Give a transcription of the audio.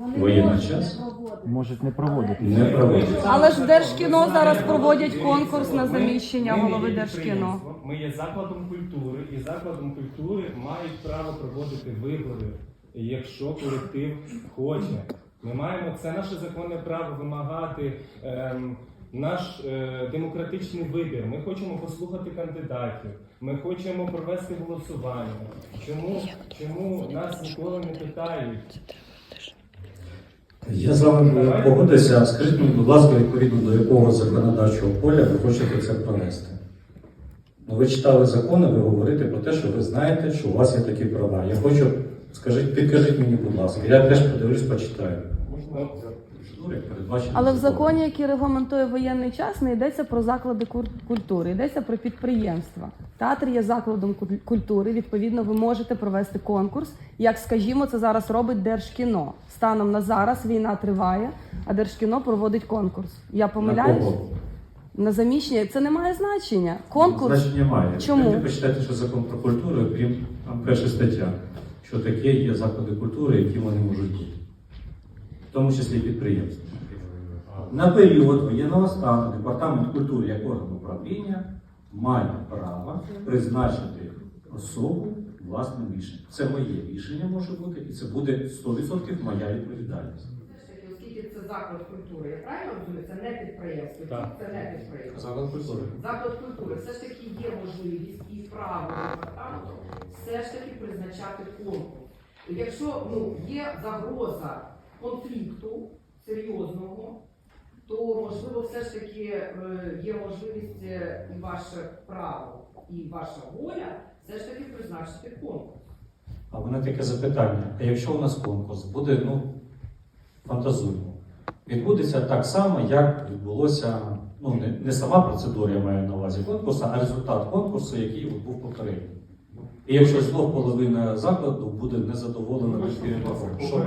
Воєнний час? не проводити. Можуть не проводити. Не проводять. Але ж Держкіно зараз проводять конкурс на заміщення голови Держкіно. Ми є закладом культури, і закладом культури мають право проводити вибори, якщо колектив хоче. Ми маємо це наше законне право вимагати. Ем, наш е, демократичний вибір. Ми хочемо послухати кандидатів. Ми хочемо провести голосування. Чому, чому нас ніколи не питають? Я з вами погодився. Скажіть будь ласка, відповідно до якого законодавчого поля ви хочете це провести? Ну, ви читали закони, ви говорите про те, що ви знаєте, що у вас є такі права. Я хочу, скажіть, підкажіть мені, будь ласка, я теж подивлюсь, почитаю. Але в законі, який регламентує воєнний час, не йдеться про заклади культури, йдеться про підприємства. Театр є закладом культури. Відповідно, ви можете провести конкурс. Як скажімо, це зараз робить Держкіно. Станом на зараз війна триває, а Держкіно проводить конкурс. Я помиляюсь на заміщення. Це не має значення. Конкурс Значення має. Чому? Ви почитайте, що закон про культуру, крім там перша стаття, що таке є заклади культури, які вони можуть бути. В тому числі і підприємства. На період воєнного стану департамент культури як орган управління має право призначити особу власним рішенням. Це моє рішення може бути, і це буде 100% моя відповідальність. Все ж таки, оскільки це заклад культури, я правильно розумію? Це не підприємство, Так. це не підприємство. Заклад культури. Заклад культури все ж таки є можливість і право департаменту все ж таки призначати конкурс. Якщо ну, є загроза конфлікту серйозного, то можливо все ж таки е, є можливість е, і ваше право, і ваша воля все ж таки призначити конкурс. А в мене таке запитання: а якщо у нас конкурс буде, ну, фантазуємо, відбудеться так само, як відбулося, ну, не, не сама процедура, я маю на увазі конкурсу, а результат конкурсу, який був попередній. І якщо знов половина закладу буде незадоволена від що